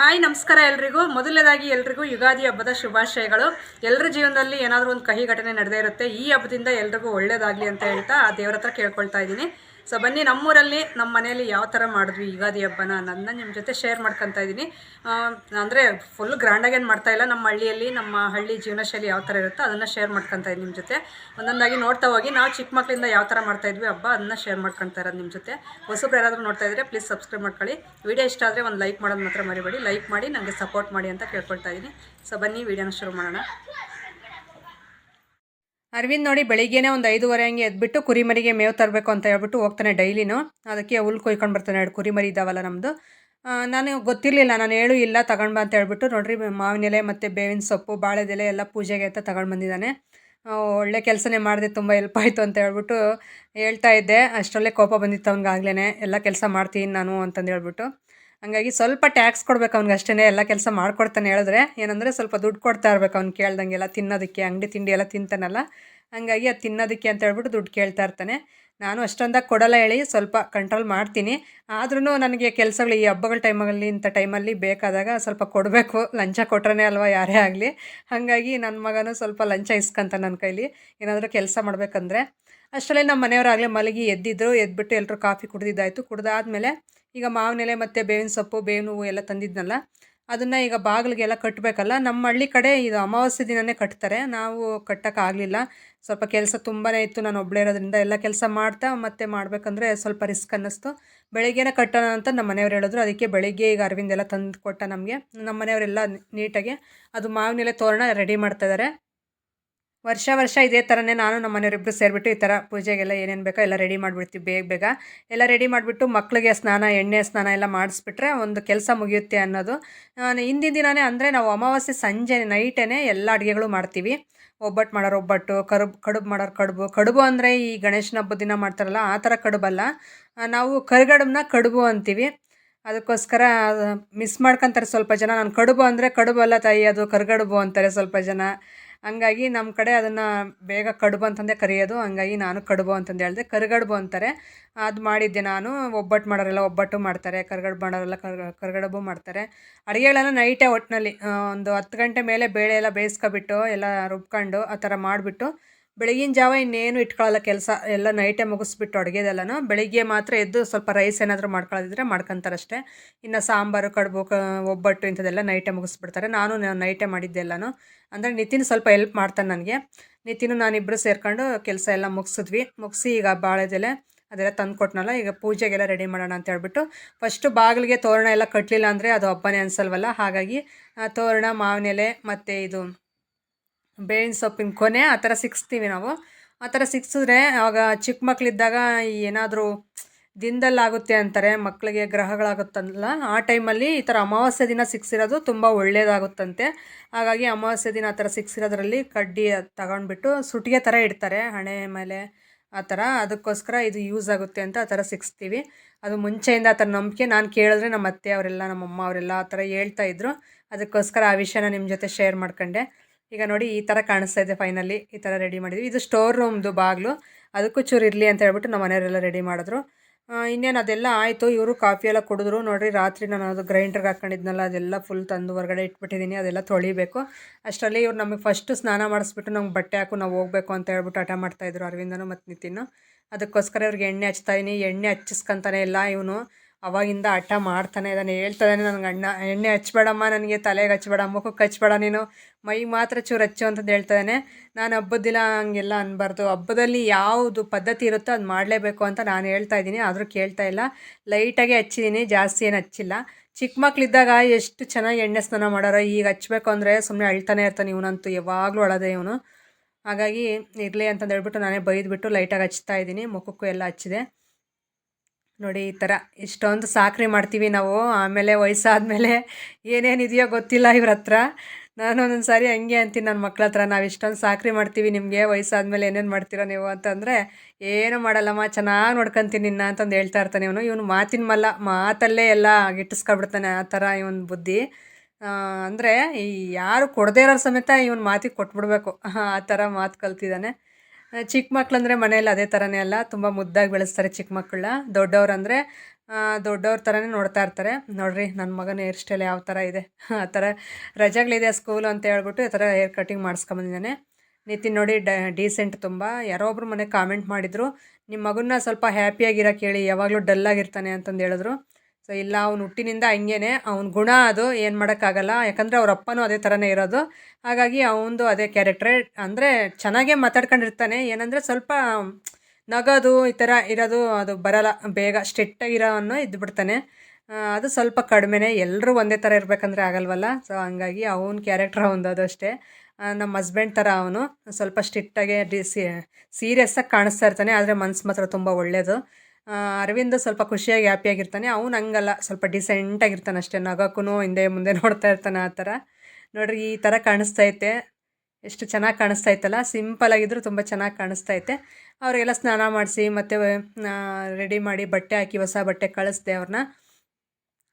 Hi, ನಮಸ್ಕಾರ ಎಲ್ರಿಗೂ. ಮೊದಲನೇದಾಗಿ ಎಲ್ರಿಗೂ ಯುಗಾದಿ ಹಬ್ಬದ ಶುಭಾಶಯಗಳು. ಎಲ್ಲರ ಜೀವನದಲ್ಲಿ ಏನಾದರೂ ಒಂದು ಕಹಿ ಘಟನೆ ನಡೆದೇ ಇರುತ್ತೆ. ಈ ಹಬ್ಬದಿಂದ ಎಲ್ರಿಗೂ ಒಳ್ಳೇದಾಗಲಿ ಅಂತ ಹೇಳ್ತಾ ಆ ದೇವರ ಹತ್ರ ಕೇಳ್ಕೊಳ್ತಾ ಇದ್ದೀನಿ. ಸೊ ಬನ್ನಿ ನಮ್ಮೂರಲ್ಲಿ ನಮ್ಮ ಮನೆಯಲ್ಲಿ ಯಾವ ಥರ ಮಾಡಿದ್ವಿ, ಯುಗಾದಿ ಹಬ್ಬನ ಅನ್ನೋದನ್ನ ನಿಮ್ಮ ಜೊತೆ ಶೇರ್ ಮಾಡ್ಕೊತಾ ಇದ್ದೀನಿ. ಅಂದರೆ ಫುಲ್ ಮಾಡ್ತಾ ಇಲ್ಲ, ನಮ್ಮ ಹಳ್ಳಿಯಲ್ಲಿ, ನಮ್ಮ ಹಳ್ಳಿ ಜೀವನ ಶೈಲಿ ಯಾವ ಥರ ಇರುತ್ತೋ ಅದನ್ನು ಶೇರ್ ಮಾಡ್ಕೊತಾ ಇದ್ದೀನಿ ನಿಮ್ಮ ಜೊತೆ. ಒಂದೊಂದಾಗಿ ನೋಡ್ತಾ ಹೋಗಿ, ನಾವು ಚಿಕ್ಕ ಮಕ್ಕಳಿಂದ ಯಾವ ಥರ ಮಾಡ್ತಾ ಇದ್ವಿ ಹಬ್ಬ, ಅದನ್ನ ಶೇರ್ ಮಾಡ್ಕೊತಾ ಇರೋದು ನಿಮ್ಮ ಜೊತೆ. ಹೊಸಬ್ರು ಯಾರಾದರೂ ನೋಡ್ತಾ ಇದ್ದರೆ ಪ್ಲೀಸ್ ಸಬ್ಸ್ಕ್ರೈಬ್ ಮಾಡ್ಕೊಳ್ಳಿ. ವಿಡಿಯೋ ಇಷ್ಟ ಆದರೆ ಒಂದು ಲೈಕ್ ಮಾಡೋದು ಮಾತ್ರ ಮರಿಬೇಡಿ. ಲೈಕ್ ಮಾಡಿ ನನಗೆ ಸಪೋರ್ಟ್ ಮಾಡಿ ಅಂತ ಕೇಳ್ಕೊಳ್ತಾ ಇದ್ದೀನಿ. ಸೊ ಬನ್ನಿ, ವಿಡಿಯೋನ ಶುರು ಮಾಡೋಣ. ಅರವಿಂದ್ ನೋಡಿ ಬೆಳಿಗ್ಗೆನೇ ಒಂದು ಐದುವರೆ ಹಂಗೆ ಎದ್ಬಿಟ್ಟು ಕುರಿಮರಿಗೆ ಮೇವು ತರಬೇಕು ಅಂತ ಹೇಳ್ಬಿಟ್ಟು ಹೋಗ್ತಾನೆ ಡೈಲಿನೂ. ಅದಕ್ಕೆ ಹುಲ್ ಕೊಯ್ಕೊಂಡು ಬರ್ತಾನೆ ಎರಡು ಕುರಿಮರಿ ಇದ್ದಾವಲ್ಲ ನಮ್ಮದು ನಾನು ಗೊತ್ತಿರಲಿಲ್ಲ, ನಾನು ಹೇಳು ಇಲ್ಲ, ತಗೊಂಡು ಬಾ ಅಂತ ಹೇಳ್ಬಿಟ್ಟು ನೋಡಿರಿ ಮಾವಿನ ಎಲೆ ಮತ್ತು ಬೇವಿನ ಸೊಪ್ಪು, ಬಾಳೆದೆಲೆ ಎಲ್ಲ ಪೂಜೆಗೆ ಅಂತ ತಗೊಂಡು ಬಂದಿದ್ದಾನೆ. ಒಳ್ಳೆ ಕೆಲಸನೇ ಮಾಡಿದೆ, ತುಂಬ ಹೆಲ್ಪ್ ಆಯಿತು ಅಂತ ಹೇಳ್ಬಿಟ್ಟು ಹೇಳ್ತಾ ಇದ್ದೆ. ಅಷ್ಟರಲ್ಲೇ ಕೋಪ ಬಂದಿತ್ತು ಅವ್ನಿಗಾಗ್ಲೇ ಎಲ್ಲ ಕೆಲಸ ಮಾಡ್ತೀನಿ ನಾನು ಅಂತಂದು ಹೇಳ್ಬಿಟ್ಟು. ಹಂಗಾಗಿ ಸ್ವಲ್ಪ ಟ್ಯಾಕ್ಸ್ ಕೊಡ್ಬೇಕು ಅವ್ನಿಗೆ ಅಷ್ಟೇ ಎಲ್ಲ ಕೆಲಸ ಮಾಡ್ಕೊಡ್ತಾನೆ ಹೇಳಿದ್ರೆ. ಏನಂದರೆ ಸ್ವಲ್ಪ ದುಡ್ಡು ಕೊಡ್ತಾ ಇರ್ಬೇಕು ಅವ್ನು ಕೇಳ್ದಂಗೆಲ್ಲ, ತಿನ್ನೋದಕ್ಕೆ, ಅಂಗಡಿ ತಿಂಡಿ ಎಲ್ಲ ತಿಂತಾನಲ್ಲ. ಹಂಗಾಗಿ ಅದು ತಿನ್ನೋದಕ್ಕೆ ಅಂತ ಹೇಳ್ಬಿಟ್ಟು ದುಡ್ಡು ಕೇಳ್ತಾ ಇರ್ತಾನೆ. ನಾನು ಅಷ್ಟೊಂದಾಗಿ ಕೊಡಲ್ಲ ಹೇಳಿ, ಸ್ವಲ್ಪ ಕಂಟ್ರೋಲ್ ಮಾಡ್ತೀನಿ. ಆದ್ರೂ ನನಗೆ ಕೆಲಸಗಳು, ಈ ಹಬ್ಬಗಳ ಟೈಮಲ್ಲಿ ಇಂಥ ಟೈಮಲ್ಲಿ ಬೇಕಾದಾಗ ಸ್ವಲ್ಪ ಕೊಡಬೇಕು. ಲಂಚ ಕೊಟ್ರೇ ಅಲ್ವಾ, ಯಾರೇ ಆಗಲಿ. ಹಾಗಾಗಿ ನನ್ನ ಮಗನೂ ಸ್ವಲ್ಪ ಲಂಚ ಇಸ್ಕೊಂತ ನನ್ನ ಕೈಲಿ. ಏನಾದರೂ ಕೆಲಸ ಮಾಡಬೇಕಂದ್ರೆ. ಅಷ್ಟರಲ್ಲೇ ನಮ್ಮ ಮನೆಯವರಾಗಲೇ ಮಲಗಿ ಎದ್ದಿದ್ರು, ಎದ್ಬಿಟ್ಟು ಎಲ್ಲರೂ ಕಾಫಿ ಕುಡ್ದಿದ್ದಾಯಿತು. ಕುಡ್ದಾದ್ಮೇಲೆ ಈಗ ಮಾವಿನೆಲೆ ಮತ್ತು ಬೇವಿನ ಸೊಪ್ಪು, ಬೇವಿನ ಹೂವು ಎಲ್ಲ ತಂದಿದ್ನಲ್ಲ, ಅದನ್ನು ಈಗ ಬಾಗಿಲಿಗೆಲ್ಲ ಕಟ್ಟಬೇಕಲ್ಲ ನಮ್ಮ ಹಳ್ಳಿ ಕಡೆ ಇದು ಅಮಾವಾಸ್ಯೆ ದಿನವೇ ಕಟ್ತಾರೆ. ನಾವು ಕಟ್ಟೋಕ್ಕಾಗಲಿಲ್ಲ ಸ್ವಲ್ಪ ಕೆಲಸ ತುಂಬಾ ಇತ್ತು. ನಾನು ಒಬ್ಬಳೇ ಇರೋದ್ರಿಂದ ಎಲ್ಲ ಕೆಲಸ ಮಾಡ್ತಾ ಮತ್ತೆ ಮಾಡಬೇಕಂದ್ರೆ ಸ್ವಲ್ಪ ರಿಸ್ಕ್ ಅನ್ನಿಸ್ತು. ಬೆಳಿಗ್ಗೆನೇ ಕಟ್ಟೋಣ ಅಂತ ನಮ್ಮ ಮನೆಯವ್ರು ಹೇಳಿದ್ರು. ಅದಕ್ಕೆ ಬೆಳಿಗ್ಗೆ ಈಗ ಅರವಿಂದೆಲ್ಲ ತಂದು ಕೊಟ್ಟ ನಮಗೆ. ನಮ್ಮ ಮನೆಯವರೆಲ್ಲ ನೀಟಾಗಿ ಅದು ಮಾವಿನೆಲೆ ತೋರಣ ರೆಡಿ ಮಾಡ್ತಾಯಿದ್ದಾರೆ ವರ್ಷ ವರ್ಷ ಇದೇ ಥರನೇ ನಾನು ನಮ್ಮ ಮನೆಯವರಿಬ್ಬರು ಸೇರಿಬಿಟ್ಟು ಈ ಥರ ಪೂಜೆಗೆಲ್ಲ ಏನೇನು ಬೇಕೋ ಎಲ್ಲ ರೆಡಿ ಮಾಡಿಬಿಡ್ತೀವಿ ಬೇಗ ಬೇಗ. ಎಲ್ಲ ರೆಡಿ ಮಾಡಿಬಿಟ್ಟು ಮಕ್ಕಳಿಗೆ ಸ್ನಾನ, ಎಣ್ಣೆ ಸ್ನಾನ ಎಲ್ಲ ಮಾಡಿಸ್ಬಿಟ್ರೆ ಒಂದು ಕೆಲಸ ಮುಗಿಯುತ್ತೆ ಅನ್ನೋದು. ನಾನು ಹಿಂದಿನ ದಿನವೇ ಅಂದರೆ ನಾವು ಅಮಾವಾಸ್ಯೆ ಸಂಜೆ ನೈಟೇ ಎಲ್ಲ ಅಡುಗೆಗಳು ಮಾಡ್ತೀವಿ. ಒಬ್ಬಟ್ಟು ಮಾಡೋರು ಒಬ್ಬಟ್ಟು ಕಡುಬು ಕಡುಬು ಮಾಡೋರು ಕಡುಬು. ಕಡುಬು ಅಂದರೆ ಈ ಗಣೇಶನ ಹಬ್ಬದ ದಿನ ಮಾಡ್ತಾರಲ್ಲ, ಆ ಥರ ಕಡುಬಲ್ಲ ನಾವು ಕರಿಗಡುಬನ್ನ ಕಡುಬು ಅಂತೀವಿ. ಅದಕ್ಕೋಸ್ಕರ ಮಿಸ್ ಮಾಡ್ಕೊಂತಾರೆ ಸ್ವಲ್ಪ ಜನ. ನಾನು ಕಡುಬು ಅಂದರೆ ಕಡುಬು ಅಲ್ಲ ತಾಯಿ, ಅದು ಕರ್ಗಡುಬು ಅಂತಾರೆ ಸ್ವಲ್ಪ ಜನ. ಹಂಗಾಗಿ ನಮ್ಮ ಕಡೆ ಅದನ್ನು ಬೇಗ ಕಡುಬು ಅಂತಂದೇ ಕರೆಯೋದು. ಹಂಗಾಗಿ ನಾನು ಕಡುಬು ಅಂತಂದು ಹೇಳಿದೆ. ಕರಿಗಡುಬು ಅಂತಾರೆ. ಅದು ಮಾಡಿದ್ದೆ ನಾನು. ಒಬ್ಬಟ್ಟು ಮಾಡೋರೆಲ್ಲ ಒಬ್ಬಟ್ಟು ಮಾಡ್ತಾರೆ. ಕರಿಗಡುಬು ಮಾಡೋರೆಲ್ಲ ಕರ್, ಕರಿಗಡುಬು ಮಾಡ್ತಾರೆ. ಅಡುಗೆಗಳೆಲ್ಲ ನೈಟೇ ಒಟ್ಟಿನಲ್ಲಿ ಒಂದು ಹತ್ತು ಗಂಟೆ ಮೇಲೆ ಬೇಳೆ ಎಲ್ಲ ಬೇಯಿಸ್ಕೊಬಿಟ್ಟು, ಎಲ್ಲ ರುಬ್ಕೊಂಡು ಆ ಥರ ಮಾಡಿಬಿಟ್ಟು ಬೆಳಗಿನ ಜಾವ ಇನ್ನೇನು ಇಟ್ಕೊಳ್ಳಲ್ಲ ಕೆಲಸ, ಎಲ್ಲ ನೈಟೇ ಮುಗಿಸ್ಬಿಟ್ಟು ಅಡುಗೆದೆಲ್ಲನೂ. ಬೆಳಿಗ್ಗೆ ಮಾತ್ರ ಎದ್ದು ಸ್ವಲ್ಪ ರೈಸ್ ಏನಾದರೂ ಮಾಡ್ಕೊಳ್ಳೋದಿದ್ರೆ ಮಾಡ್ಕೊತಾರಷ್ಟೇ. ಇನ್ನು ಸಾಂಬಾರು, ಕಡುಬು, ಕ, ಒಬ್ಬಟ್ಟು ಇಂಥದ್ದೆಲ್ಲ ನೈಟೇ ಮುಗಿಸ್ಬಿಡ್ತಾರೆ. ನಾನು ನೈಟೇ ಮಾಡಿದ್ದೆಲ್ಲನೂ. ಅಂದರೆ ನಿತಿನ್ ಸ್ವಲ್ಪ ಹೆಲ್ಪ್ ಮಾಡ್ತಾನೆ ನನಗೆ. ನಿತಿನು ನಾನಿಬ್ಬರು ಸೇರ್ಕೊಂಡು ಕೆಲಸ ಎಲ್ಲ ಮುಗಿಸಿದ್ವಿ. ಮುಗಿಸಿ ಈಗ ಬಾಳೆದೆಲೆ ಅದೆಲ್ಲ ತಂದು ಕೊಟ್ನಲ್ಲ ಈಗ ಪೂಜೆಗೆಲ್ಲ ರೆಡಿ ಮಾಡೋಣ ಅಂತ ಹೇಳ್ಬಿಟ್ಟು. ಫಸ್ಟು ಬಾಗಿಲಿಗೆ ತೋರಣ ಎಲ್ಲ ಕಟ್ಟಲಿಲ್ಲ ಅಂದರೆ ಅದು ಹಬ್ಬನೇ ಅನಿಸಲ್ವಲ್ಲ? ಹಾಗಾಗಿ ತೋರಣ ಮಾವಿನೆಲೆ ಮತ್ತು ಇದು ಬೇವಿನ ಸೊಪ್ಪಿನ ಕೊನೆ ಆ ಥರ ಸಿಕ್ಸ್ತೀವಿ ನಾವು. ಆ ಥರ ಸಿಕ್ಸಿದ್ರೆ ಆವಾಗ ಚಿಕ್ಕ ಮಕ್ಕಳಿದ್ದಾಗ ಏನಾದರೂ ದಿನದಲ್ಲಾಗುತ್ತೆ ಅಂತಾರೆ ಮಕ್ಕಳಿಗೆ ಗ್ರಹಗಳಾಗುತ್ತಲ್ಲ, ಆ ಟೈಮಲ್ಲಿ ಈ ಥರ ಅಮಾವಾಸ್ಯೆ ದಿನ ಸಿಕ್ಸಿರೋದು ತುಂಬ ಒಳ್ಳೆಯದಾಗುತ್ತಂತೆ ಹಾಗಾಗಿ ಅಮಾವಾಸ್ಯೆ ದಿನ ಆ ಥರ ಸಿಕ್ಸಿರೋದ್ರಲ್ಲಿ ಕಡ್ಡಿ ತಗೊಂಡ್ಬಿಟ್ಟು ಸುಟಿಗೆ ಥರ ಇಡ್ತಾರೆ, ಹಣೆ ಮೇಲೆ ಆ ಥರ. ಅದಕ್ಕೋಸ್ಕರ ಇದು ಯೂಸ್ ಆಗುತ್ತೆ ಅಂತ ಆ ಥರ ಸಿಕ್ಸ್ತೀವಿ. ಅದು ಮುಂಚೆಯಿಂದ ಆ ಥರ ನಂಬಿಕೆ ನಾನು ಕೇಳಿದ್ರೆ ನಮ್ಮ ಅತ್ತೆ ಅವರೆಲ್ಲ, ನಮ್ಮ ಅಮ್ಮ ಅವರೆಲ್ಲ ಆ ಥರ ಹೇಳ್ತಾ ಇದ್ರು. ಅದಕ್ಕೋಸ್ಕರ ಆ ವಿಷಯನ ನಿಮ್ಮ ಜೊತೆ ಶೇರ್ ಮಾಡ್ಕೊಂಡೆ. ಈಗ ನೋಡಿ ಈ ಥರ ಕಾಣಿಸ್ತಾ ಇದೆ ಫೈನಲಿ ಈ ಥರ ರೆಡಿ ಮಾಡಿದ್ವಿ. ಇದು ಸ್ಟೋರ್ ರೂಮ್ದು ಬಾಗಿಲು. ಅದಕ್ಕೂ ಚೂರು ಇರಲಿ ಅಂತ ಹೇಳ್ಬಿಟ್ಟು ನಮ್ಮ ಮನೆಯವರೆಲ್ಲ ರೆಡಿ ಮಾಡಿದ್ರು. ಇನ್ನೇನು ಅದೆಲ್ಲ ಆಯಿತು. ಇವರು ಕಾಫಿ ಎಲ್ಲ ಕುಡಿದ್ರು. ನೋಡಿರಿ ರಾತ್ರಿ ನಾನು ಅದು ಗ್ರೈಂಡ್ರಿಗೆ ಹಾಕ್ಕೊಂಡಿದ್ನಲ್ಲ ಅದೆಲ್ಲ ಫುಲ್ ತಂದು ಹೊರಗಡೆ ಇಟ್ಬಿಟ್ಟಿದ್ದೀನಿ ಅದೆಲ್ಲ ತೊಳಿಬೇಕು. ಅಷ್ಟರಲ್ಲಿ ಇವ್ರು ನಮಗೆ ಫಸ್ಟು ಸ್ನಾನ ಮಾಡಿಸ್ಬಿಟ್ಟು ನಮ್ಗೆ ಬಟ್ಟೆ ಹಾಕು, ನಾವು ಹೋಗ್ಬೇಕು ಅಂತ ಹೇಳ್ಬಿಟ್ಟು ಹಠ ಮಾಡ್ತಾಯಿದ್ರು ಅರವಿಂದನು ಮತ್ತು ನಿತಿನ್ನು. ಅದಕ್ಕೋಸ್ಕರ ಇವ್ರಿಗೆ ಎಣ್ಣೆ ಹಚ್ತಾ ಇದೀನಿ. ಎಣ್ಣೆ ಹಚ್ಚಿಸ್ಕೊಂತಾನೆ ಇಲ್ಲ ಇವನು. ಅವಾಗಿಂದ ಹಠ ಮಾಡ್ತಾನೆ ಇದ್ದಾನೆ. ಹೇಳ್ತಾನೆ ನನಗೆ ಅಣ್ಣ, ಎಣ್ಣೆ ಹಚ್ಬೇಡಮ್ಮ, ನನಗೆ ತಲೆಗೆ ಹಚ್ಬೇಡ, ಮುಖಕ್ಕೆ ಹಚ್ಬೇಡ ನೀನು. ಮೈ ಮಾತ್ರ ಚೂರು ಹಚ್ಚು ಅಂತಂದು ಹೇಳ್ತಾನೆ. ನಾನು ಹಬ್ಬದ ದಿನ ಹಂಗೆಲ್ಲ ಅನ್ಬಾರ್ದು. ಹಬ್ಬದಲ್ಲಿ ಯಾವುದು ಪದ್ಧತಿ ಇರುತ್ತೋ ಅದು ಮಾಡಲೇಬೇಕು ಅಂತ ನಾನು ಹೇಳ್ತಾ ಇದ್ದೀನಿ. ಆದರೂ ಕೇಳ್ತಾ ಇಲ್ಲ. ಲೈಟಾಗೆ ಹಚ್ಚಿದ್ದೀನಿ. ಜಾಸ್ತಿ ಏನು ಹಚ್ಚಿಲ್ಲ. ಚಿಕ್ಕ ಮಕ್ಕಳಿದ್ದಾಗ ಎಷ್ಟು ಚೆನ್ನಾಗಿ ಎಣ್ಣೆ ಸ್ನಾನ ಮಾಡೋರೋ. ಈಗ ಹಚ್ಬೇಕು ಅಂದರೆ ಸುಮ್ಮನೆ ಅಳ್ತಾನೆ ಇರ್ತಾನೆ ಇವನಂತೂ. ಯಾವಾಗಲೂ ಅಳದೆ ಇವನು. ಹಾಗಾಗಿ ಇರಲಿ ಅಂತಂದು ಹೇಳ್ಬಿಟ್ಟು ನಾನೇ ಬೈದ್ಬಿಟ್ಟು ಲೈಟಾಗಿ ಹಚ್ತಾ ಇದ್ದೀನಿ. ಮುಖಕ್ಕೂ ಎಲ್ಲ ಹಚ್ಚಿದೆ. ನೋಡಿ ಈ ಥರ ಇಷ್ಟೊಂದು ಸಾಕ್ರಿ ಮಾಡ್ತೀವಿ ನಾವು. ಆಮೇಲೆ ವಯಸ್ಸಾದಮೇಲೆ ಏನೇನಿದೆಯೋ ಗೊತ್ತಿಲ್ಲ ಇವ್ರ ಹತ್ರ. ನಾನು ಒಂದೊಂದು ಸಾರಿ ಹಂಗೆ ಅಂತೀನಿ ನನ್ನ ಮಕ್ಳ ಹತ್ರ, ನಾವು ಇಷ್ಟೊಂದು ಸಾಕ್ರಿ ಮಾಡ್ತೀವಿ ನಿಮಗೆ, ವಯಸ್ಸಾದಮೇಲೆ ಏನೇನು ಮಾಡ್ತೀರಾ ನೀವು ಅಂತಂದರೆ, ಏನು ಮಾಡಲ್ಲಮ್ಮ, ಚೆನ್ನಾಗಿ ನೋಡ್ಕೊಂತೀನಿ ನಿನ್ನ ಅಂತಂದು ಹೇಳ್ತಾ ಇರ್ತಾನೆ ಇವನು. ಇವನು ಮಾತಿನ ಮಲ್ಲ, ಮಾತಲ್ಲೇ ಎಲ್ಲ ಗಿಟ್ಟಿಸ್ಕೊಬಿಡ್ತಾನೆ ಆ ಥರ ಇವನ ಬುದ್ಧಿ. ಅಂದರೆ ಈ ಯಾರು ಕೊಡದೇ ಇರೋ ಸಮೇತ ಇವನು ಮಾತಿಗೆ ಕೊಟ್ಬಿಡ್ಬೇಕು. ಆ ಥರ ಮಾತು ಕಲ್ತಿದ್ದಾನೆ. ಚಿಕ್ಕ ಮಕ್ಕಳಂದ್ರೆ ಮನೇಲಿ ಅದೇ ಥರನೇ ಅಲ್ಲ, ತುಂಬ ಮುದ್ದಾಗಿ ಬೆಳೆಸ್ತಾರೆ ಚಿಕ್ಕ ಮಕ್ಕಳನ್ನ ದೊಡ್ಡವ್ರಂದರೆ ದೊಡ್ಡವ್ರ ಥರನೇ ನೋಡ್ತಾ ಇರ್ತಾರೆ. ನೋಡ್ರಿ ನನ್ನ ಮಗನ ಹೇರ್ ಸ್ಟೈಲ್ ಯಾವ ಥರ ಇದೆ. ಆ ಥರ ರಜೆಗಳಿದೆ ಸ್ಕೂಲು ಅಂತ ಹೇಳ್ಬಿಟ್ಟು ಈ ಥರ ಹೇರ್ ಕಟಿಂಗ್ ಮಾಡಿಸ್ಕೊಂಬಂದಿದ್ದಾನೆ. ನಿತಿನ್ ನೋಡಿ, ಡ ಡೀಸೆಂಟ್ ತುಂಬ. ಯಾರೋ ಒಬ್ರು ಮನೆ ಕಾಮೆಂಟ್ ಮಾಡಿದರು ನಿಮ್ಮ ಮಗನ್ನ ಸ್ವಲ್ಪ ಹ್ಯಾಪಿಯಾಗಿರೋ ಹೇಳಿ ಯಾವಾಗಲೂ ಡಲ್ಲಾಗಿರ್ತಾನೆ ಅಂತಂದು ಹೇಳಿದ್ರು. ಸೊ ಇಲ್ಲ, ಅವ್ನು ಹುಟ್ಟಿನಿಂದ ಹಂಗೇನೆ. ಅವ್ನ ಗುಣ ಅದು, ಏನು ಮಾಡೋಕ್ಕಾಗಲ್ಲ. ಯಾಕಂದರೆ ಅವ್ರ ಅಪ್ಪನೂ ಅದೇ ಥರನೇ ಇರೋದು. ಹಾಗಾಗಿ ಅವನದು ಅದೇ ಕ್ಯಾರೆಕ್ಟ್ರೇ ಅಂದರೆ ಚೆನ್ನಾಗೇ ಮಾತಾಡ್ಕೊಂಡಿರ್ತಾನೆ. ಏನಂದರೆ ಸ್ವಲ್ಪ ನಗೋದು, ಈ ಥರ ಇರೋದು, ಅದು ಬರಲ್ಲ. ಬೇಗ ಸ್ಟ್ರಿಕ್ಟಾಗಿರೋವನ್ನು ಇದ್ದುಬಿಡ್ತಾನೆ ಅದು ಸ್ವಲ್ಪ ಕಡಿಮೆನೇ. ಎಲ್ಲರೂ ಒಂದೇ ಥರ ಇರಬೇಕಂದ್ರೆ ಆಗಲ್ವಲ್ಲ? ಸೊ ಹಂಗಾಗಿ ಅವನ ಕ್ಯಾರೆಕ್ಟ್ರ್ ಅದು ಅಷ್ಟೇ. ನಮ್ಮ ಹಸ್ಬೆಂಡ್ ಥರ ಅವನು. ಸ್ವಲ್ಪ ಸ್ಟ್ರಿಕ್ಟಾಗೆ ಡಿ ಸೀರಿಯಸ್ಸಾಗಿ ಕಾಣಿಸ್ತಾ ಇರ್ತಾನೆ. ಆದರೆ ಮನ್ಸು ಮಾತ್ರ ತುಂಬ ಒಳ್ಳೆಯದು ಅರವಿಂದ್ ಸ್ವಲ್ಪ ಖುಷಿಯಾಗಿ ಹ್ಯಾಪಿಯಾಗಿರ್ತಾನೆ ಅವ್ನು ಹಂಗಲ್ಲ, ಸ್ವಲ್ಪ ಡಿಸೆಂಟಾಗಿರ್ತಾನೆ ಅಷ್ಟೇ. ನಗಕ್ಕೂ ಹಿಂದೆ ಮುಂದೆ ನೋಡ್ತಾ ಇರ್ತಾನೆ ಆ ಥರ. ನೋಡ್ರಿ, ಈ ಥರ ಕಾಣಿಸ್ತೈತೆ ಎಷ್ಟು ಚೆನ್ನಾಗಿ ಕಾಣಿಸ್ತಾ ಇತ್ತಲ್ಲ ಸಿಂಪಲ್ ಆಗಿದ್ರು ತುಂಬ ಚೆನ್ನಾಗಿ ಕಾಣಿಸ್ತಾ ಐತೆ. ಅವರಿಗೆಲ್ಲ ಸ್ನಾನ ಮಾಡಿಸಿ, ಮತ್ತು ರೆಡಿ ಮಾಡಿ ಬಟ್ಟೆ ಹಾಕಿ, ಹೊಸ ಬಟ್ಟೆ ಕಳಿಸ್ದೆ ಅವ್ರನ್ನ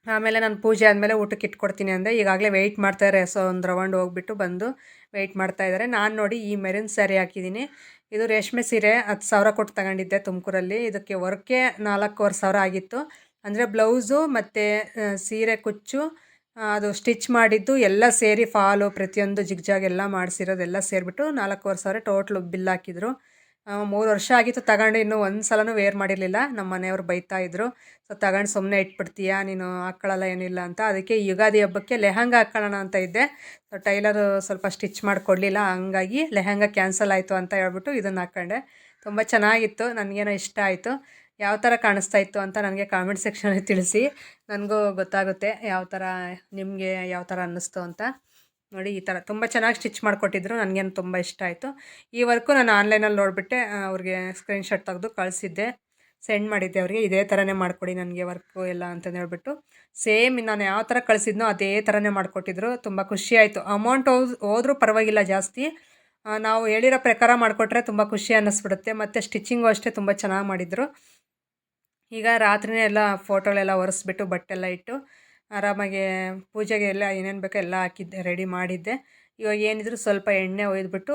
ಆಮೇಲೆ ನಾನು ಪೂಜೆ ಆದಮೇಲೆ ಊಟಕ್ಕೆ ಇಟ್ಕೊಡ್ತೀನಿ ಅಂದೆ. ಈಗಾಗಲೇ ವೆಯ್ಟ್ ಮಾಡ್ತಾಯಿದ್ದಾರೆ ಸೊ, ಒಂದು ರೌಂಡ್ ಹೋಗ್ಬಿಟ್ಟು ಬಂದು ವೆಯ್ಟ್ ಮಾಡ್ತಾಯಿದ್ದಾರೆ ನಾನು ನೋಡಿ ಈ ಮೆರಿನ್ ಸ್ಯಾರಿ ಹಾಕಿದ್ದೀನಿ. ಇದು ರೇಷ್ಮೆ ಸೀರೆ ಹತ್ತು ಸಾವಿರ ಕೊಟ್ಟು ತಗೊಂಡಿದ್ದೆ ತುಮಕೂರಲ್ಲಿ. ಇದಕ್ಕೆ ವರ್ಕೆ ನಾಲ್ಕೂವರೆ ಸಾವಿರ ಆಗಿತ್ತು. ಅಂದರೆ ಬ್ಲೌಸು ಮತ್ತು ಸೀರೆ ಕುಚ್ಚು ಅದು ಸ್ಟಿಚ್ ಮಾಡಿದ್ದು ಎಲ್ಲ ಸೇರಿ ಫಾಲು ಪ್ರತಿಯೊಂದು ಜಿಗ್ಜಾಗ್ ಎಲ್ಲ ಮಾಡಿಸಿರೋದೆಲ್ಲ ಸೇರಿಬಿಟ್ಟು ನಾಲ್ಕೂವರೆ ಸಾವಿರ ಟೋಟ್ಲು ಬಿಲ್ ಹಾಕಿದ್ರು. ಮೂರು ವರ್ಷ ಆಗಿತ್ತು ತಗೊಂಡು, ಇನ್ನೂ ಒಂದು ಸಲನೂ ವೇರ್ ಮಾಡಿರಲಿಲ್ಲ. ನಮ್ಮ ಮನೆಯವ್ರು ಬೈತಾ ಇದ್ರು. ಸೊ ತಗೊಂಡು ಸುಮ್ಮನೆ ಇಟ್ಬಿಡ್ತೀಯಾ? ನೀನು ಹಾಕ್ಕೊಳ್ಳಲ್ಲ ಏನಿಲ್ಲ ಅಂತ. ಅದಕ್ಕೆ ಯುಗಾದಿ ಹಬ್ಬಕ್ಕೆ ಲೆಹಂಗ ಹಾಕ್ಕೊಳ್ಳೋಣ ಅಂತ ಇದ್ದೆ. ಸೊ ಟೈಲರು ಸ್ವಲ್ಪ ಸ್ಟಿಚ್ ಮಾಡಿಕೊಡ್ಲಿಲ್ಲ. ಹಂಗಾಗಿ ಲೆಹಂಗ ಕ್ಯಾನ್ಸಲ್ ಆಯಿತು ಅಂತ ಹೇಳ್ಬಿಟ್ಟು ಇದನ್ನು ಹಾಕ್ಕೊಂಡೆ ತುಂಬ ಚೆನ್ನಾಗಿತ್ತು. ನನಗೇನೋ ಇಷ್ಟ ಆಯಿತು. ಯಾವ ಥರ ಕಾಣಿಸ್ತಾ ಇತ್ತು ಅಂತ ನನಗೆ ಕಾಮೆಂಟ್ ಸೆಕ್ಷನಲ್ಲಿ ತಿಳಿಸಿ. ನನಗೂ ಗೊತ್ತಾಗುತ್ತೆ ಯಾವ ಥರ ನಿಮಗೆ ಯಾವ ಥರ ಅನ್ನಿಸ್ತು ಅಂತ. ನೋಡಿ, ಈ ಥರ ತುಂಬ ಚೆನ್ನಾಗಿ ಸ್ಟಿಚ್ ಮಾಡಿಕೊಟ್ಟಿದ್ರು. ನನಗೇನು ತುಂಬ ಇಷ್ಟ ಆಯಿತು. ಈ ವರ್ಕು ನಾನು ಆನ್ಲೈನಲ್ಲಿ ನೋಡಿಬಿಟ್ಟೆ ಅವ್ರಿಗೆ ಸ್ಕ್ರೀನ್ಶಾಟ್ ತೆಗೆದು ಕಳಿಸಿದ್ದೆ. ಸೆಂಡ್ ಮಾಡಿದ್ದೆ ಅವರಿಗೆ, ಇದೇ ಥರನೇ ಮಾಡಿಕೊಡಿ ನನಗೆ ವರ್ಕು ಎಲ್ಲ ಅಂತಂದು ಹೇಳ್ಬಿಟ್ಟು. ಸೇಮ್ ನಾನು ಯಾವ ಥರ ಕಳಿಸಿದ್ನೋ ಅದೇ ಥರನೇ ಮಾಡಿಕೊಟ್ಟಿದ್ರು. ತುಂಬ ಖುಷಿ ಆಯಿತು. ಅಮೌಂಟ್ ಹೋದ್, ಹೋದ್ರೂ ಪರವಾಗಿಲ್ಲ ಜಾಸ್ತಿ. ನಾವು ಹೇಳಿರೋ ಪ್ರಕಾರ ಮಾಡಿಕೊಟ್ರೆ ತುಂಬ ಖುಷಿ ಅನ್ನಿಸ್ಬಿಡುತ್ತೆ. ಮತ್ತು ಸ್ಟಿಚಿಂಗು ಅಷ್ಟೇ ತುಂಬ ಚೆನ್ನಾಗಿ ಮಾಡಿದರು. ಈಗ ರಾತ್ರಿನೇ ಎಲ್ಲ ಫೋಟೋಗಳೆಲ್ಲ ಒರೆಸ್ಬಿಟ್ಟು ಬಟ್ಟೆಲ್ಲ ಇಟ್ಟು ಆರಾಮಾಗಿ ಪೂಜೆಗೆ ಎಲ್ಲ ಏನೇನು ಬೇಕೋ ಎಲ್ಲ ಹಾಕಿದ್ದೆ, ರೆಡಿ ಮಾಡಿದ್ದೆ. ಇವಾಗ ಏನಿದ್ರು ಸ್ವಲ್ಪ ಎಣ್ಣೆ ಒಯ್ದುಬಿಟ್ಟು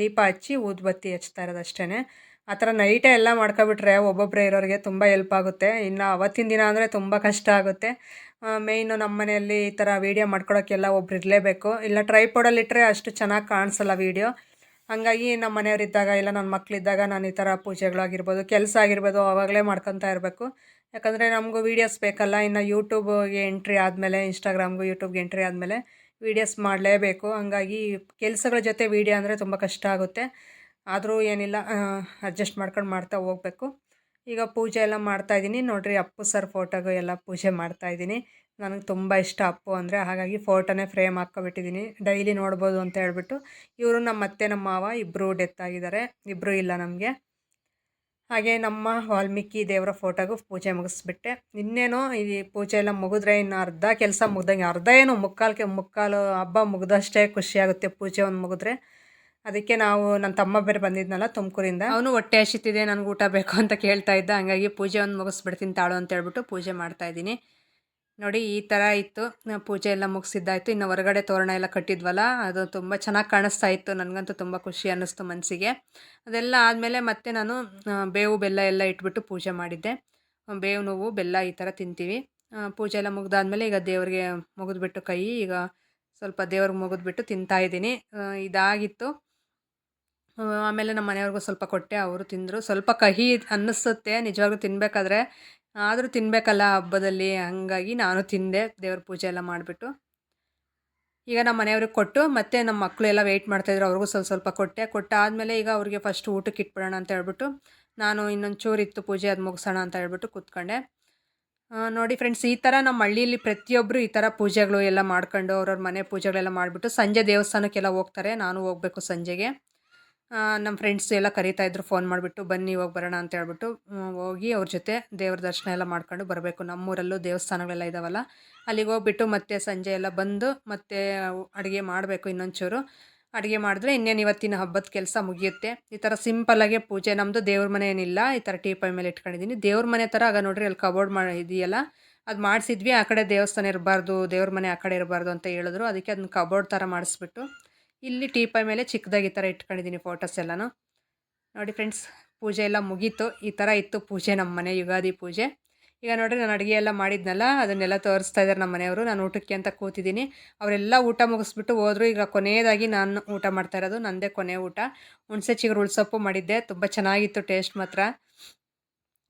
ದೀಪ ಹಚ್ಚಿ ಊದ್ಬತ್ತಿ ಹಚ್ತಾ ಇರೋದು ಅಷ್ಟೇ ಆ ಥರ ನೈಟೇ ಎಲ್ಲ ಮಾಡ್ಕೊಬಿಟ್ರೆ ಒಬ್ಬೊಬ್ಬರೇ ಇರೋರಿಗೆ ತುಂಬ ಎಲ್ಪ್ ಆಗುತ್ತೆ. ಇನ್ನು ಅವತ್ತಿನ ದಿನ ಅಂದರೆ ತುಂಬ ಕಷ್ಟ ಆಗುತ್ತೆ. ಮೇಯ್ನು ನಮ್ಮ ಮನೆಯಲ್ಲಿ ಈ ಥರ ವೀಡಿಯೋ ಮಾಡ್ಕೊಳೋಕ್ಕೆಲ್ಲ ಒಬ್ರು ಇರಲೇಬೇಕು. ಇಲ್ಲ ಟ್ರೈಪೋಡಲ್ಲಿಟ್ಟರೆ ಅಷ್ಟು ಚೆನ್ನಾಗಿ ಕಾಣಿಸಲ್ಲ ವೀಡಿಯೋ ಹಾಗಾಗಿ ನಮ್ಮ ಮನೆಯವರಿದ್ದಾಗ ಇಲ್ಲ ನನ್ನ ಮಕ್ಕಳಿದ್ದಾಗ ನಾನು ಈ ಥರ ಪೂಜೆಗಳಾಗಿರ್ಬೋದು ಕೆಲಸ ಆಗಿರ್ಬೋದು, ಅವಾಗಲೇ ಮಾಡ್ಕೊತಾ ಇರಬೇಕು. ಯಾಕಂದರೆ ನಮಗೂ ವೀಡಿಯೋಸ್ ಬೇಕಲ್ಲ, ಇನ್ನು ಯೂಟ್ಯೂಬ್ಗೆ ಎಂಟ್ರಿ ಆದಮೇಲೆ ಇನ್ಸ್ಟಾಗ್ರಾಮ್ಗೂ ಯೂಟ್ಯೂಬ್ಗೆ ಎಂಟ್ರಿ ಆದಮೇಲೆ ವೀಡಿಯೋಸ್ ಮಾಡಲೇಬೇಕು. ಹಂಗಾಗಿ ಕೆಲಸಗಳ ಜೊತೆ ವೀಡಿಯೋ ಅಂದರೆ ತುಂಬ ಕಷ್ಟ ಆಗುತ್ತೆ. ಆದರೂ ಏನಿಲ್ಲ ಅಡ್ಜಸ್ಟ್ ಮಾಡ್ಕೊಂಡು ಮಾಡ್ತಾ ಹೋಗ್ಬೇಕು. ಈಗ ಪೂಜೆ ಎಲ್ಲ ಮಾಡ್ತಾಯಿದ್ದೀನಿ ನೋಡಿರಿ, ಅಪ್ಪು ಸರ್ ಫೋಟೋಗೂ ಎಲ್ಲ ಪೂಜೆ ಮಾಡ್ತಾಯಿದ್ದೀನಿ ನನಗೆ ತುಂಬ ಇಷ್ಟ ಅಪ್ಪು ಅಂದರೆ, ಹಾಗಾಗಿ ಫೋಟೋನೇ ಫ್ರೇಮ್ ಹಾಕ್ಕೊಬಿಟ್ಟಿದ್ದೀನಿ ಡೈಲಿ ನೋಡ್ಬೋದು ಅಂತ ಹೇಳ್ಬಿಟ್ಟು ಇವರು ನಮ್ಮ ಅತ್ತೆ ನಮ್ಮ ಮಾವ ಇಬ್ಬರು ಡೆತ್ ಆಗಿದ್ದಾರೆ. ಇಬ್ಬರೂ ಇಲ್ಲ ನಮಗೆ. ಹಾಗೆ ನಮ್ಮ ವಾಲ್ಮೀಕಿ ದೇವರ ಫೋಟೋಗೂ ಪೂಜೆ ಮುಗಿಸ್ಬಿಟ್ಟೆ. ಇನ್ನೇನೋ ಈ ಪೂಜೆ ಎಲ್ಲ ಮುಗಿದ್ರೆ ಇನ್ನು ಅರ್ಧ ಕೆಲಸ ಮುಗ್ದಂಗೆ, ಅರ್ಧ ಏನು ಮುಕ್ಕಾಲ್ಕೆ ಮುಕ್ಕಾಲು ಹಬ್ಬ ಮುಗ್ದಷ್ಟೇ ಖುಷಿಯಾಗುತ್ತೆ ಪೂಜೆ ಒಂದು ಮುಗಿದ್ರೆ. ಅದಕ್ಕೆ ನಾವು ನನ್ನ ತಮ್ಮ ಬೇರೆ ಬಂದಿದ್ನಲ್ಲ ತುಮಕೂರಿಂದ. ಅವನು ಹೊಟ್ಟೆ ಹಸಿತಿದೆ, ನನಗೆ ಊಟ ಬೇಕು ಅಂತ ಕೇಳ್ತಾ ಇದ್ದ. ಹಂಗಾಗಿ ಪೂಜೆ ಒಂದು ಮುಗಿಸ್ಬಿಡ್ತೀನಿ ತಾಳು ಅಂತ ಹೇಳ್ಬಿಟ್ಟು ಪೂಜೆ ಮಾಡ್ತಾಯಿದ್ದೀನಿ ನೋಡಿ ಈ ಥರ ಇತ್ತು. ಪೂಜೆ ಎಲ್ಲ ಮುಗಿಸಿದ್ದಾಯಿತು. ಇನ್ನು ಹೊರಗಡೆ ತೋರಣ ಎಲ್ಲ ಕಟ್ಟಿದ್ವಲ್ಲ, ಅದು ತುಂಬ ಚೆನ್ನಾಗಿ ಕಾಣಿಸ್ತಾ ಇತ್ತು. ನನಗಂತೂ ತುಂಬ ಖುಷಿ ಅನ್ನಿಸ್ತು ಮನಸ್ಸಿಗೆ ಅದೆಲ್ಲ ಆದಮೇಲೆ ಮತ್ತೆ ನಾನು ಬೇವು ಬೆಲ್ಲ ಎಲ್ಲ ಇಟ್ಬಿಟ್ಟು ಪೂಜೆ ಮಾಡಿದ್ದೆ. ಬೇವು ನೋವು, ಬೆಲ್ಲ ಈ ಥರ ತಿಂತೀವಿ. ಪೂಜೆ ಎಲ್ಲ ಮುಗ್ದಾದ್ಮೇಲೆ ಈಗ ದೇವ್ರಿಗೆ ಮುಗಿದ್ಬಿಟ್ಟು ಕೈ, ಈಗ ಸ್ವಲ್ಪ ದೇವ್ರಿಗೆ ಮುಗಿದ್ಬಿಟ್ಟು ತಿಂತಾಯಿದ್ದೀನಿ ಇದಾಗಿತ್ತು. ಆಮೇಲೆ ನಮ್ಮ ಮನೆಯವ್ರಿಗೂ ಸ್ವಲ್ಪ ಕೊಟ್ಟೆ, ಅವರು ತಿಂದರು. ಸ್ವಲ್ಪ ಕಹಿ ಅನ್ನಿಸುತ್ತೆ. ನಿಜವಾಗ್ಲೂ ತಿನ್ನಬೇಕಾದ್ರೆ ಆದರೂ ತಿನ್ನಬೇಕಲ್ಲ ಹಬ್ಬದಲ್ಲಿ, ಹಾಗಾಗಿ ನಾನು ತಿಂದೆ, ದೇವ್ರ ಪೂಜೆ ಎಲ್ಲ ಮಾಡಿಬಿಟ್ಟು. ಈಗ ನಮ್ಮ ಮನೆಯವ್ರಿಗೆ ಕೊಟ್ಟು, ಮತ್ತೆ ನಮ್ಮ ಮಕ್ಕಳು ಎಲ್ಲ ವೆಯ್ಟ್ ಮಾಡ್ತಾಯಿದ್ರು ಅವ್ರಿಗೂ ಸ್ವಲ್ಪ ಸ್ವಲ್ಪ ಕೊಟ್ಟೆ. ಕೊಟ್ಟಾದಮೇಲೆ ಈಗ ಅವ್ರಿಗೆ ಫಸ್ಟ್ ಊಟಕ್ಕೆ ಇಟ್ಬಿಡೋಣ ಅಂತ ಹೇಳ್ಬಿಟ್ಟು, ನಾನು ಇನ್ನೊಂದು ಚೂರು ಇತ್ತು ಪೂಜೆ, ಅದು ಮುಗಿಸೋಣ ಅಂತ ಹೇಳ್ಬಿಟ್ಟು ಕೂತ್ಕೊಂಡೆ. ನೋಡಿ ಫ್ರೆಂಡ್ಸ್ ಈ ಥರ ನಮ್ಮ ಹಳ್ಳಿಯಲ್ಲಿ ಪ್ರತಿಯೊಬ್ಬರು ಈ ಥರ ಪೂಜೆಗಳು ಎಲ್ಲ ಮಾಡ್ಕೊಂಡು, ಅವ್ರವ್ರ ಮನೆ ಪೂಜೆಗಳೆಲ್ಲ ಮಾಡಿಬಿಟ್ಟು, ಸಂಜೆ ದೇವಸ್ಥಾನಕ್ಕೆಲ್ಲ ಹೋಗ್ತಾರೆ. ನಾನು ಹೋಗಬೇಕು ಸಂಜೆಗೆ. ನಮ್ಮ ಫ್ರೆಂಡ್ಸ್ ಎಲ್ಲ ಕರೀತಾ ಇದ್ರು ಫೋನ್ ಮಾಡಿಬಿಟ್ಟು ಬನ್ನಿ ಹೋಗಿ ಬರೋಣ ಅಂತ ಹೇಳ್ಬಿಟ್ಟು ಹೋಗಿ ಅವ್ರ ಜೊತೆ ದೇವ್ರ ದರ್ಶನ ಎಲ್ಲ ಮಾಡ್ಕೊಂಡು ಬರಬೇಕು. ನಮ್ಮೂರಲ್ಲೂ ದೇವಸ್ಥಾನಗಳೆಲ್ಲ ಇದಾವಲ್ಲ, ಅಲ್ಲಿಗೆ ಹೋಗ್ಬಿಟ್ಟು ಮತ್ತೆ ಸಂಜೆ ಎಲ್ಲ ಬಂದು ಮತ್ತೆ ಅಡುಗೆ ಮಾಡಬೇಕು ಇನ್ನೊಂಚೂರು. ಅಡುಗೆ ಮಾಡಿದ್ರೆ ಇನ್ನೇನು ಇವತ್ತಿನ ಹಬ್ಬದ ಕೆಲಸ ಮುಗಿಯುತ್ತೆ. ಈ ಥರ ಸಿಂಪಲ್ಲಾಗೆ ಪೂಜೆ ನಮ್ಮದು ದೇವ್ರ ಮನೆ ಏನಿಲ್ಲ, ಈ ಥರ ಟೀ ಪೈ ಮೇಲೆ ಇಟ್ಕೊಂಡಿದ್ದೀನಿ ದೇವ್ರ ಮನೆ ಥರ ಆಗ ನೋಡ್ರಿ ಅಲ್ಲಿ ಕಬೋರ್ಡ್ ಮಾಡಿ ಇದೆಯಲ್ಲ, ಅದು ಮಾಡಿಸಿದ್ವಿ. ಆ ಕಡೆ ದೇವಸ್ಥಾನ ಇರಬಾರ್ದು, ದೇವ್ರ ಮನೆ ಆ ಕಡೆ ಇರಬಾರ್ದು ಅಂತ ಹೇಳಿದ್ರು. ಅದಕ್ಕೆ ಅದನ್ನ ಕಬೋರ್ಡ್ ಥರ ಮಾಡಿಸ್ಬಿಟ್ಟು ಇಲ್ಲಿ ಟೀಪಾಯ್ ಮೇಲೆ ಚಿಕ್ಕದಾಗಿ ಈ ಥರ ಇಟ್ಕೊಂಡಿದ್ದೀನಿ ಫೋಟೋಸ್ ಎಲ್ಲನೂ. ನೋಡಿ ಫ್ರೆಂಡ್ಸ್, ಪೂಜೆ ಎಲ್ಲ ಮುಗೀತು. ಈ ಥರ ಇತ್ತು ಪೂಜೆ ನಮ್ಮ ಮನೆ, ಯುಗಾದಿ ಪೂಜೆ. ಈಗ ನೋಡಿರಿ, ನಾನು ಅಡುಗೆ ಎಲ್ಲ ಮಾಡಿದ್ನಲ್ಲ, ಅದನ್ನೆಲ್ಲ ತೋರಿಸ್ತಾ ಇದ್ದಾರೆ ನಮ್ಮ ಮನೆಯವರು. ನಾನು ಊಟಕ್ಕೆ ಅಂತ ಕೂತಿದ್ದೀನಿ. ಅವರೆಲ್ಲ ಊಟ ಮುಗಿಸ್ಬಿಟ್ಟು ಹೋದರು. ಈಗ ಕೊನೆಯದಾಗಿ ನಾನು ಊಟ ಮಾಡ್ತಾ ಇರೋದು ನನ್ನದೇ ಕೊನೆ ಊಟ. ಹುಣಸೆ ಚಿಗುರು ಉಳ್ಸೊಪ್ಪು ಮಾಡಿದ್ದೆ. ತುಂಬ ಚೆನ್ನಾಗಿತ್ತು ಟೇಸ್ಟ್ ಮಾತ್ರ.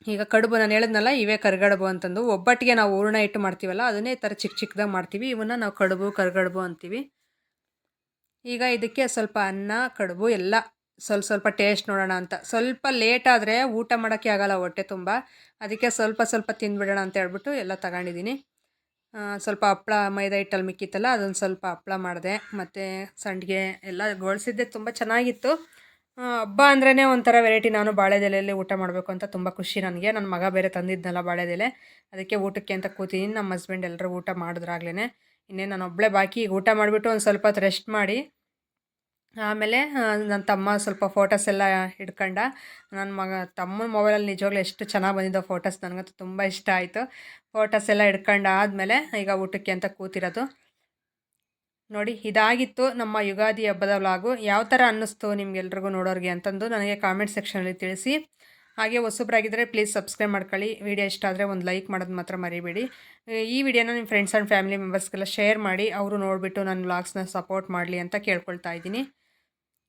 ಈಗ ಕಡುಬು ನಾನು ಹೇಳಿದ್ನಲ್ಲ, ಇವೇ ಕರ್ಗಡುಬು ಅಂತಂದು. ಒಬ್ಬಟ್ಟಿಗೆ ನಾವು ಹೂರ್ಣ ಇಟ್ಟು ಮಾಡ್ತೀವಲ್ಲ, ಅದನ್ನೇ ಈ ಥರ ಚಿಕ್ಕ ಚಿಕ್ಕದಾಗಿ ಮಾಡ್ತೀವಿ. ಇವನ್ನ ನಾವು ಕಡುಬು, ಕರ್ಗಡುಬು ಅಂತೀವಿ. ಈಗ ಇದಕ್ಕೆ ಸ್ವಲ್ಪ ಅನ್ನ, ಕಡುಬು ಎಲ್ಲ ಸ್ವಲ್ಪ ಸ್ವಲ್ಪ ಟೇಸ್ಟ್ ನೋಡೋಣ ಅಂತ. ಸ್ವಲ್ಪ ಲೇಟ್ ಆದರೆ ಊಟ ಮಾಡೋಕ್ಕೆ ಆಗಲ್ಲ ಹೊಟ್ಟೆ ತುಂಬ. ಅದಕ್ಕೆ ಸ್ವಲ್ಪ ಸ್ವಲ್ಪ ತಿಂದುಬಿಡೋಣ ಅಂತ ಹೇಳ್ಬಿಟ್ಟು ಎಲ್ಲ ತಗೊಂಡಿದ್ದೀನಿ. ಸ್ವಲ್ಪ ಹಪ್ಪಳ ಮೈದಾ ಹಿಟ್ಟಲ್ಲಿ ಮಿಕ್ಕಿತ್ತಲ್ಲ, ಅದೊಂದು ಸ್ವಲ್ಪ ಹಪ್ಪಳ ಮಾಡಿದೆ. ಮತ್ತು ಸಂಡಿಗೆ ಎಲ್ಲ ಗೋಳಿಸಿದ್ದೆ, ತುಂಬ ಚೆನ್ನಾಗಿತ್ತು. ಹಬ್ಬ ಅಂದ್ರೇ ಒಂಥರ ವೆರೈಟಿ ನಾನು ಬಾಳೆದೆಲೆಯಲ್ಲಿ ಊಟ ಮಾಡಬೇಕು ಅಂತ ತುಂಬ ಖುಷಿ ನನಗೆ. ನನ್ನ ಮಗ ಬೇರೆ ತಂದಿದ್ನಲ್ಲ ಬಾಳೆದೆಲೆ. ಅದಕ್ಕೆ ಊಟಕ್ಕೆ ಅಂತ ಕೂತೀನಿ ನಮ್ಮ ಹಸ್ಬೆಂಡ್ ಎಲ್ಲರೂ ಊಟ ಮಾಡಿದ್ರಾಗ್ಲೇ ಇನ್ನೇ ನಾನು ಒಬ್ಬಳೇ ಬಾಕಿ ಊಟ ಮಾಡಿಬಿಟ್ಟು ಒಂದು ಸ್ವಲ್ಪ ರೆಸ್ಟ್ ಮಾಡಿ, ಆಮೇಲೆ ನನ್ನ ತಮ್ಮ ಸ್ವಲ್ಪ ಫೋಟೋಸ್ ಎಲ್ಲ ಹಿಡ್ಕೊಂಡ ನನ್ನ ಮಗ, ತಮ್ಮನ ಮೊಬೈಲಲ್ಲಿ ನಿಜವಾಗ್ಲೂ ಎಷ್ಟು ಚೆನ್ನಾಗಿ ಬಂದಿದ್ದೋ ಫೋಟೋಸ್ ನನಗಂತೂ ತುಂಬ ಇಷ್ಟ ಆಯಿತು. ಫೋಟೋಸ್ ಎಲ್ಲ ಹಿಡ್ಕೊಂಡು ಆದಮೇಲೆ, ಈಗ ಊಟಕ್ಕೆ ಅಂತ ಕೂತಿರೋದು. ನೋಡಿ, ಇದಾಗಿತ್ತು ನಮ್ಮ ಯುಗಾದಿ ಹಬ್ಬದ ವ್ಲಾಗು ಯಾವ ಥರ ಅನ್ನಿಸ್ತು ನಿಮ್ಗೆಲ್ರಿಗೂ ನೋಡೋರಿಗೆ ಅಂತಂದು ನನಗೆ ಕಾಮೆಂಟ್ ಸೆಕ್ಷನಲ್ಲಿ ತಿಳಿಸಿ. ಹಾಗೆ ಹೊಸೊಬ್ಬರಾಗಿದ್ದರೆ ಪ್ಲೀಸ್ ಸಬ್ಸ್ಕ್ರೈಬ್ ಮಾಡ್ಕೊಳ್ಳಿ. ವಿಡಿಯೋ ಇಷ್ಟ ಆದರೆ ಒಂದು ಲೈಕ್ ಮಾಡೋದು ಮಾತ್ರ ಮರಿಬೇಡಿ. ಈ ವಿಡಿಯೋನ ನಿಮ್ಮ ಫ್ರೆಂಡ್ಸ್ ಆ್ಯಂಡ್ ಫ್ಯಾಮಿಲಿ ಮೆಂಬರ್ಸ್ಗೆಲ್ಲ ಶೇರ್ ಮಾಡಿ, ಅವರು ನೋಡಿಬಿಟ್ಟು ನನ್ನ ವ್ಲಾಗ್ಸ್ನ ಸಪೋರ್ಟ್ ಮಾಡಲಿ ಅಂತ ಕೇಳ್ಕೊಳ್ತಾ ಇದ್ದೀನಿ.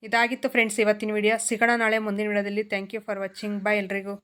ಇದಾಗಿತ್ತು ಫ್ರೆಂಡ್ಸ್ ಇವತ್ತಿನ ವಿಡಿಯೋ ಸಿಗೋಣ ನಾಳೆ ಮುಂದಿನ ವಿಡಿಯೋದಲ್ಲಿ thank you for watching bye ಎಲ್ರಿಗೂ.